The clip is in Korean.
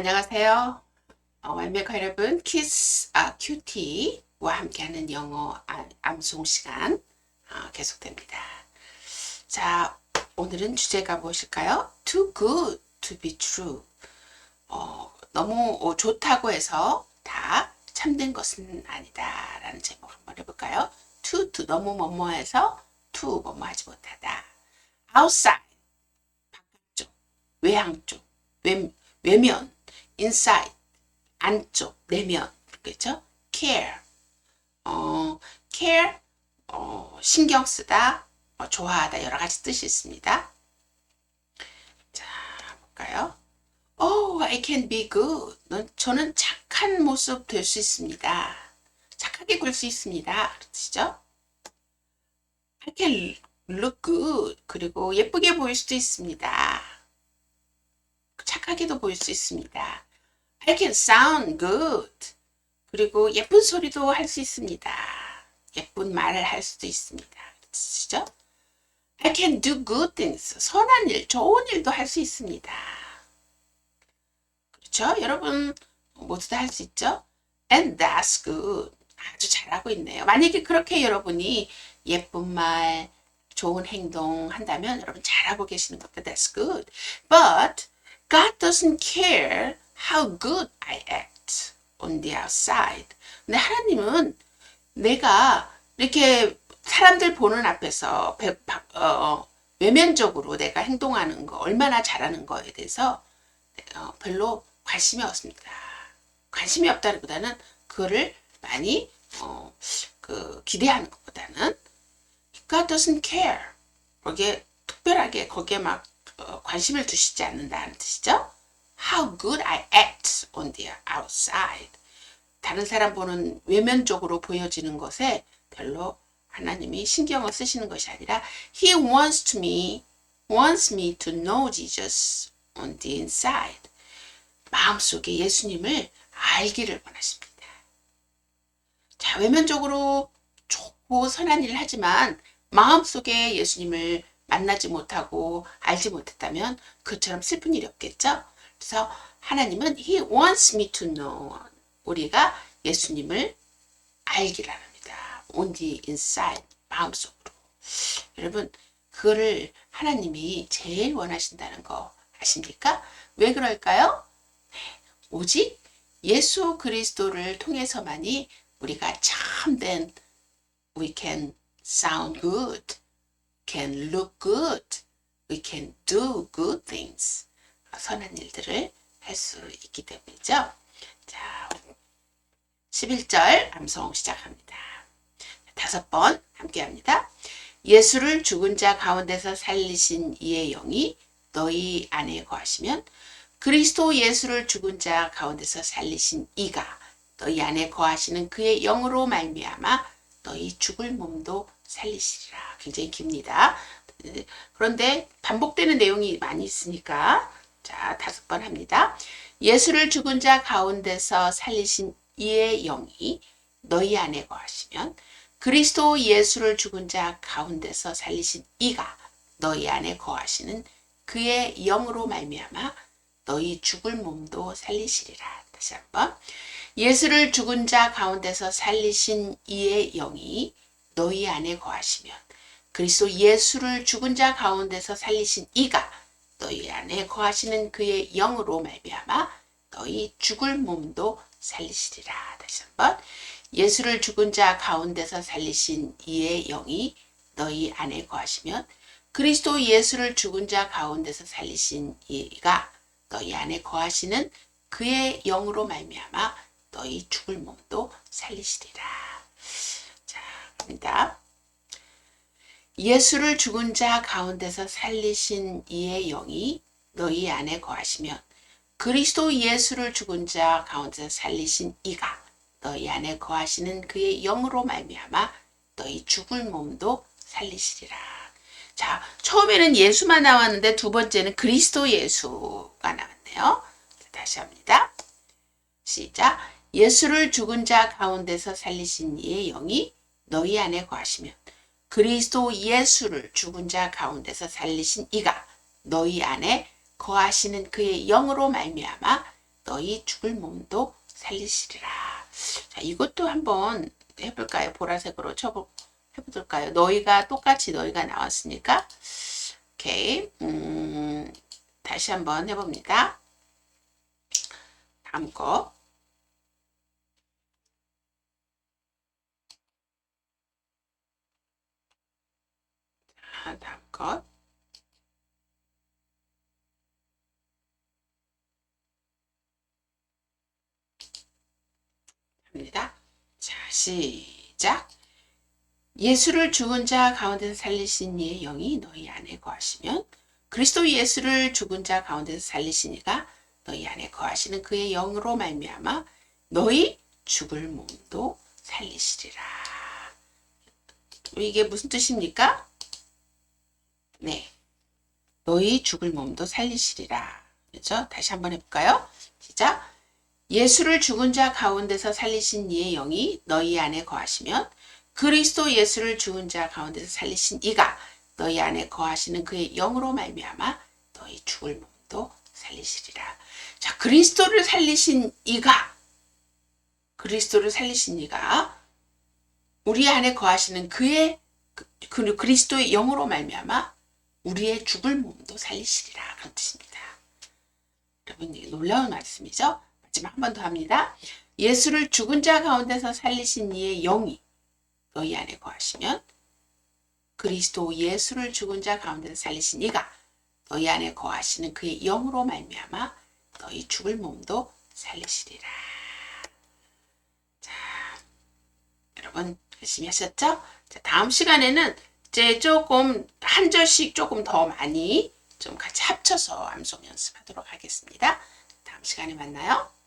안녕하세요. 어, 완벽 여러분, 키스 아, 큐티와 함께하는 영어 아- 암송 시간 어, 계속됩니다. 자, 오늘은 주제가 무엇일까요? Too good to be true. 어, 너무 어, 좋다고 해서 다 참된 것은 아니다 라는 제목으로 한번 해볼까요? Too, to 너무 뭐뭐해서 to 뭐뭐하지 못하다. Outside 바깥쪽, 외향 쪽, 외, 외면, inside 안쪽, 내면, 그렇죠? care, 어, care, 어, 신경 쓰다, 어, 좋아하다 여러 가지 뜻이 있습니다. 자, 볼까요? Oh, I can be good. 넌, 저는 착한 모습 될 수 있습니다. 착하게 굴 수 있습니다. 그렇죠? I can look good. 그리고 예쁘게 보일 수도 있습니다. 착하게도 보일 수 있습니다. I can sound good. 그리고 예쁜 소리도 할 수 있습니다. 예쁜 말을 할 수도 있습니다. 그렇죠? I can do good things. 선한 일, 좋은 일도 할 수 있습니다. 그렇죠? 여러분 모두 다 할 수 있죠? And that's good. 아주 잘하고 있네요. 만약에 그렇게 여러분이 예쁜 말, 좋은 행동 한다면 여러분 잘하고 계시는 것도 that's good. But God doesn't care how good I act on the outside. 근데 하나님은 내가 이렇게 사람들 보는 앞에서 배- 바- 어, 외면적으로 내가 행동하는 거 얼마나 잘하는 거에 대해서 어, 별로 관심이 없습니다. 관심이 없다기보다는 그거를 많이 어, 그 기대하는 것보다는 God doesn't care. 거기에 특별하게 거기에 막 어, 관심을 두시지 않는다는 뜻이죠. How good I act on the outside. 다른 사람 보는 외면적으로 보여지는 것에 별로 하나님이 신경을 쓰시는 것이 아니라 He wants me, wants me to know Jesus on the inside. 마음속에 예수님을 알기를 원하십니다. 자, 외면적으로 좋고 선한 일을 하지만 마음속에 예수님을 만나지 못하고 알지 못했다면 그처럼 슬픈 일이 없겠죠? 그래서 하나님은 He wants me to know. 우리가 예수님을 알기를 합니다. On the inside. 마음속으로. 여러분, 그거를 하나님이 제일 원하신다는 거 아십니까? 왜 그럴까요? 네, 오직 예수 그리스도를 통해서만이 우리가 참된 we can sound good, can look good, we can do good things. 선한 일들을 할 수 있기 때문이죠. 자, 11절 암송 시작합니다. 다섯 번 함께 합니다. 예수를 죽은 자 가운데서 살리신 이의 영이 너희 안에 거하시면 그리스도 예수를 죽은 자 가운데서 살리신 이가 너희 안에 거하시는 그의 영으로 말미암아 너희 죽을 몸도 살리시리라. 굉장히 깁니다. 그런데 반복되는 내용이 많이 있으니까 자 다섯 번 합니다. 예수를 죽은 자 가운데서 살리신 이의 영이 너희 안에 거하시면 그리스도 예수를 죽은 자 가운데서 살리신 이가 너희 안에 거하시는 그의 영으로 말미암아 너희 죽을 몸도 살리시리라. 다시 한번 예수를 죽은 자 가운데서 살리신 이의 영이 너희 안에 거하시면 그리스도 예수를 죽은 자 가운데서 살리신 이가 너희 안에 거하시는 그의 영으로 말미암아 너희 죽을 몸도 살리시리라. 다시 한번 예수를 죽은 자 가운데서 살리신 이의 영이 너희 안에 거하시면 그리스도 예수를 죽은 자 가운데서 살리신 이가 너희 안에 거하시는 그의 영으로 말미암아 너희 죽을 몸도 살리시리라. 자, 갑니다. 예수를 죽은 자 가운데서 살리신 이의 영이 너희 안에 거하시면 그리스도 예수를 죽은 자 가운데서 살리신 이가 너희 안에 거하시는 그의 영으로 말미암아 너희 죽을 몸도 살리시리라. 자, 처음에는 예수만 나왔는데 두 번째는 그리스도 예수가 나왔네요. 다시 합니다. 시작. 예수를 죽은 자 가운데서 살리신 이의 영이 너희 안에 거하시면 그리스도 예수를 죽은 자 가운데서 살리신 이가 너희 안에 거하시는 그의 영으로 말미암아 너희 죽을 몸도 살리시리라. 자, 이것도 한번 해볼까요? 보라색으로 쳐보, 해볼까요? 너희가 똑같이 너희가 나왔으니까. 오케이. 음, 다시 한번 해봅니다. 다음 거. 자, 다음 것. 합니다. 자, 시작. 예수를 죽은 자 가운데서 살리신 이의 영이 너희 안에 거하시면 그리스도 예수를 죽은 자 가운데서 살리신 이가 너희 안에 거하시는 그의 영으로 말미암아 너희 죽을 몸도 살리시리라. 이게 무슨 뜻입니까? 네. 너희 죽을 몸도 살리시리라. 그죠? 다시 한번 해볼까요? 시작. 예수를 죽은 자 가운데서 살리신 이의 영이 너희 안에 거하시면 그리스도 예수를 죽은 자 가운데서 살리신 이가 너희 안에 거하시는 그의 영으로 말미암아 너희 죽을 몸도 살리시리라. 자, 그리스도를 살리신 이가 그리스도를 살리신 이가 우리 안에 거하시는 그의 그, 그 그리스도의 영으로 말미암아 우리의 죽을 몸도 살리시리라 그런 뜻입니다. 여러분 놀라운 말씀이죠. 마지막 한번 더 합니다. 예수를 죽은 자 가운데서 살리신 이의 영이 너희 안에 거하시면 그리스도 예수를 죽은 자 가운데서 살리신 이가 너희 안에 거하시는 그의 영으로 말미암아 너희 죽을 몸도 살리시리라. 자, 여러분 열심히 하셨죠? 자, 다음 시간에는 이제 조금 한 절씩 조금 더 많이 좀 같이 합쳐서 암송 연습하도록 하겠습니다. 다음 시간에 만나요.